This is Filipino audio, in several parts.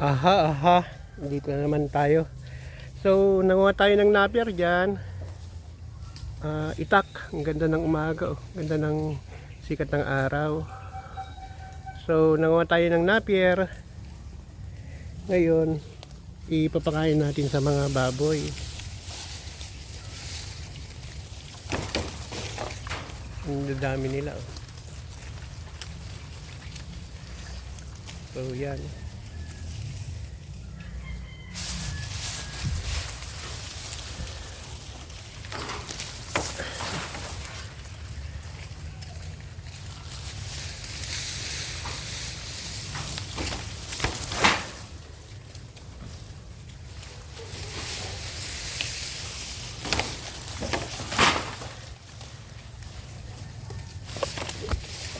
Aha, aha. Dito na naman tayo. So, nanguha tayo ng napier dyan. Ah, itak. Ang ganda ng umaga. Oh. Ganda ng sikat ng araw. So, nanguha tayo ng napier. Ngayon, ipapakain natin sa mga baboy. Ang dami nila. Oh. So, yan.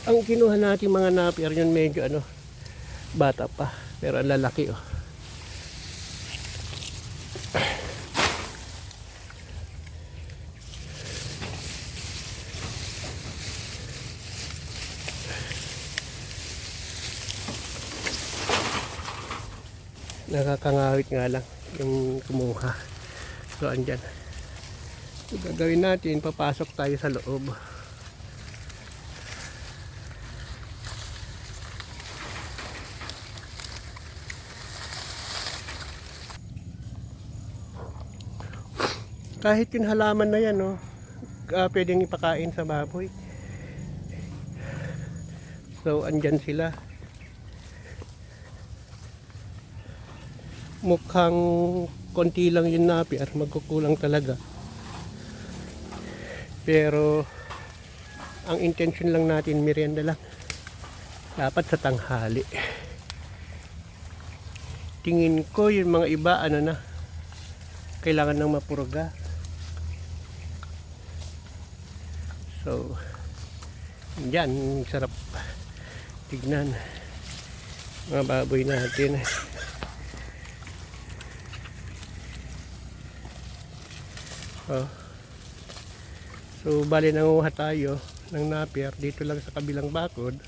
Ang kinuha natin mga napier yun medyo ano bata pa. Pero ang lalaki oh. Nakakangawit nga lang yung kumuha. So andyan. So gagawin natin papasok tayo sa loob kahit yung halaman na yan, no, ah, pwedeng ipakain sa baboy. So, andyan sila. Mukhang konti lang yung napi at magkukulang talaga. Pero, ang intention lang natin, merienda lang. Dapat sa tanghali. Tingin ko yung mga iba, ano na, kailangan ng mapurga. So, yan, sarap tignan. Mga baboy natin. Oh. So, bali nanguha tayo ng napier dito lang sa kabilang bakod.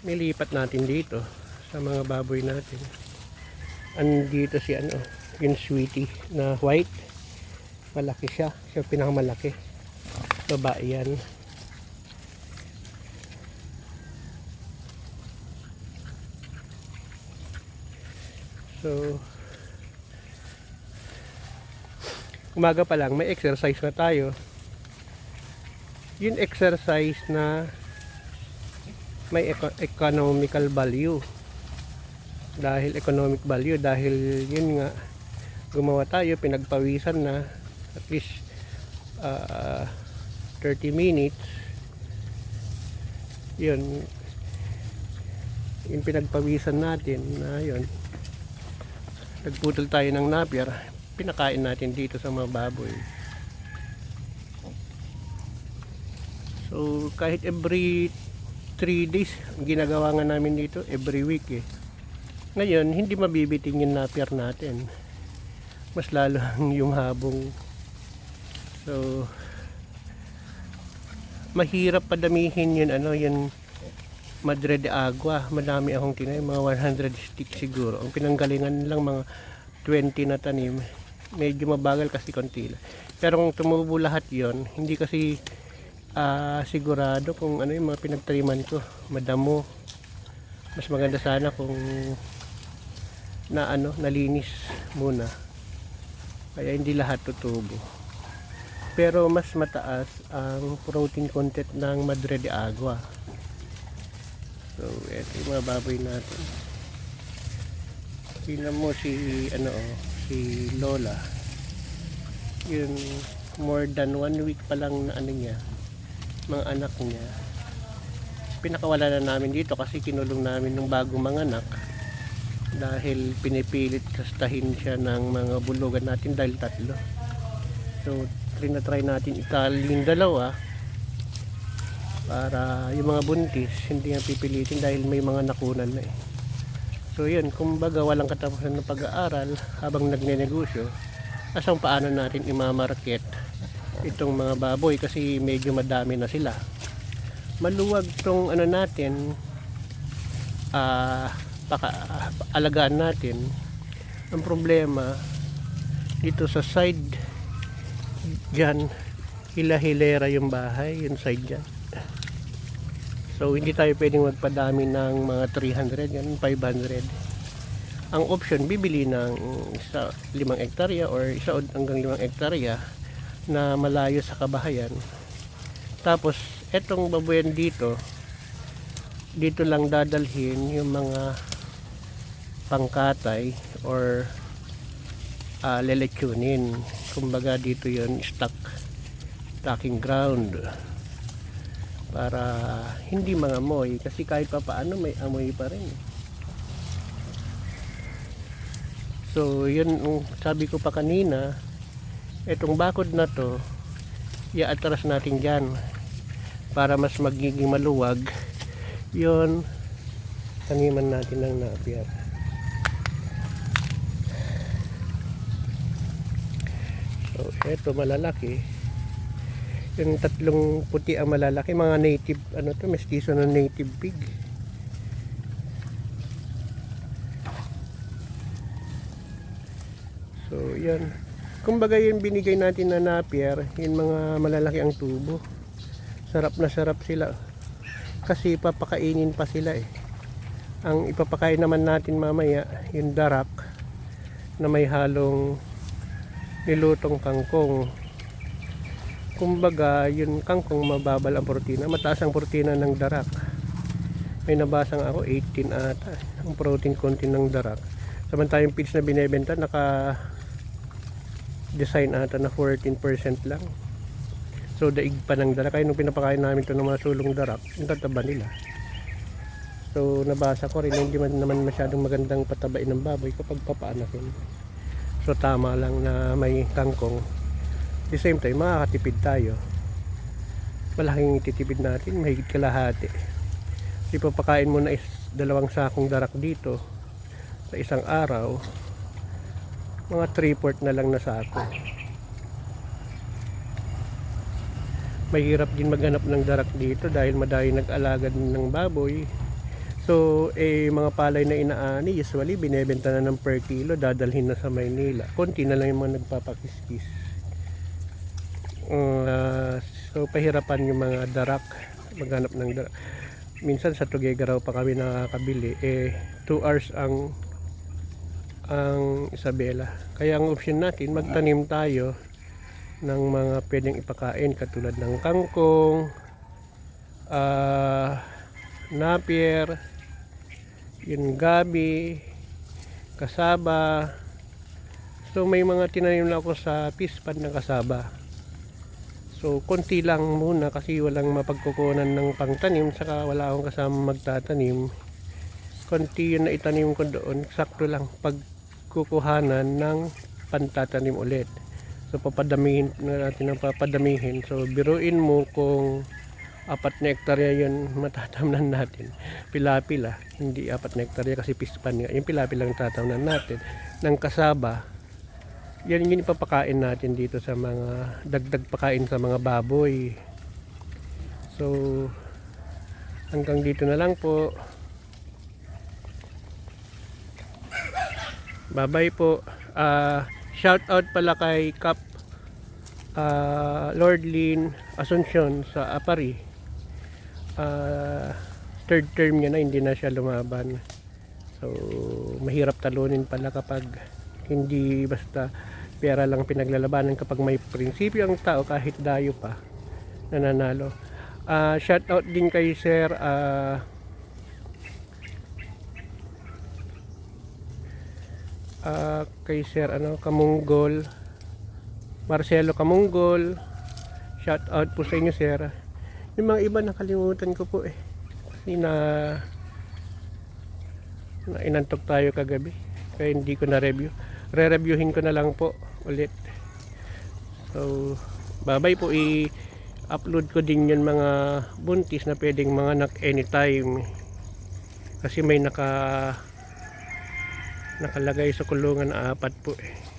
Nilipat natin dito sa mga baboy natin. Andito si ano, yung sweetie na white. Malaki siya. Siya pinakamalaki babae yan. So umaga pa lang may exercise na tayo. Yung exercise na may eco- economical value. Dahil economic value dahil yun nga gumawa tayo pinagpawisan na. At least uh, 30 minutes. Yun. Yung pinagpawisan natin na yun. Nagputol tayo ng napier pinakain natin dito sa mga baboy. So kahit every 3 days ang ginagawa nga namin dito every week eh. Ngayon hindi mabibiting yung napier natin. Mas lalo yung habong. So mahirap padamihin yun ano yun Madre de Agua. Madami akong tinay mga 100 stick siguro. Ang pinanggalingan lang mga 20 na tanim. Medyo mabagal kasi konti lang. Pero kung tumubo lahat yon hindi kasi ah, sigurado kung ano yung mga pinagtaniman ko. Madamo. Mas maganda sana kung na ano nalinis muna. Kaya hindi lahat tutubo pero mas mataas ang protein content ng Madre de Agua. So, ito yung mga baboy natin. Tingnan mo si, ano, si Lola. Yun, more than one week pa lang na ano niya, mga anak niya. Pinakawala na namin dito kasi kinulong namin nung bagong mga anak dahil pinipilit kastahin siya ng mga bulugan natin dahil tatlo. So, try natin itali yung dalawa para yung mga buntis hindi nga pipilitin dahil may mga nakunan na eh. So yun, kumbaga walang katapusan ng pag-aaral habang nagnenegosyo asang paano natin imamarket itong mga baboy kasi medyo madami na sila. Maluwag tong ano natin ah paka, alagaan natin. Ang problema, dito sa side, dyan, hila-hilera yung bahay, yung side dyan. So, hindi tayo pwedeng magpadami ng mga 300, yan, 500. Ang option, bibili ng isa, limang hektarya or isa hanggang limang hektarya na malayo sa kabahayan. Tapos, etong babuyan dito, dito lang dadalhin yung mga pangkatay or uh, lelechunin. Kumbaga dito yon stock stocking ground. Para hindi mga amoy kasi kahit pa paano may amoy pa rin. So yun sabi ko pa kanina etong bakod na to i-atras natin dyan para mas magiging maluwag. Yun taniman natin ng napier so eto malalaki. Yung tatlong puti ang malalaki. Mga native ano to mestizo ng native pig. So yan. Kumbaga yung binigay natin na napier yung mga malalaki ang tubo. Sarap na sarap sila. Kasi papakainin pa sila eh. Ang ipapakain naman natin mamaya yung darak na may halong nilutong kangkong. Kumbaga yun kangkong mababal ang protina. Mataas ang protina ng darak. May nabasang ako 18 ata. Ang protein content ng darak. Samantalang feeds na binebenta naka design ata na 14% lang. So daig pa ng darak. Kaya nung pinapakain namin to ng mga sulong darak yung tataba nila. So nabasa ko rin hindi man naman masyadong magandang patabain ng baboy kapag papaanakin so tama lang na may kangkong. The same time makakatipid tayo. Malaking titipid natin mahigit kalahati. Ipapakain mo na is dalawang sakong darak dito sa isang araw. Mga 3 port na lang na sako. Mahirap din maghanap ng darak dito dahil madayo nag-alaga ng baboy so eh mga palay na inaani usually binebenta na ng per kilo dadalhin na sa Maynila. Konti na lang yung mga nagpapakiskis. Uh, so pahirapan yung mga darak maghanap ng darak. Minsan sa Tugega raw pa kami nakakabili eh 2 hours ang ang Isabela. Kaya ang option natin magtanim tayo ng mga pwedeng ipakain katulad ng kangkong ah napier yung gabi kasaba so may mga tinanim na ako sa pispan ng kasaba So, konti lang muna kasi walang mapagkukunan ng pangtanim saka wala akong kasama magtatanim. Konti yun na itanim ko doon, sakto lang pagkukuhanan ng pantatanim ulit. So, papadamihin na natin ng papadamihin. So, biruin mo kung apat na hektarya yun matatamnan natin. Pila-pila, hindi apat na hektarya kasi pispan nga. Yung pila-pila ang tatamnan natin. Ng kasaba, yan yung ipapakain natin dito sa mga dagdag pakain sa mga baboy so hanggang dito na lang po bye bye po uh, shout out pala kay Cap uh, Lord Lin Asuncion sa Apari uh, third term niya na hindi na siya lumaban. So mahirap talunin pala kapag hindi basta pera lang pinaglalabanan kapag may prinsipyo ang tao kahit dayo pa nananalo. Uh, shout out din kay sir uh, uh, kay sir ano Kamunggol Marcelo Kamunggol. Shout out po sa inyo sir yung mga iba nakalimutan ko po eh. Kasi na na inantok tayo kagabi. Kaya hindi ko na review re-reviewin ko na lang po ulit. So babay po i-upload ko din yun mga buntis na pwedeng mga anak anytime. Kasi may naka nakalagay sa kulungan apat po eh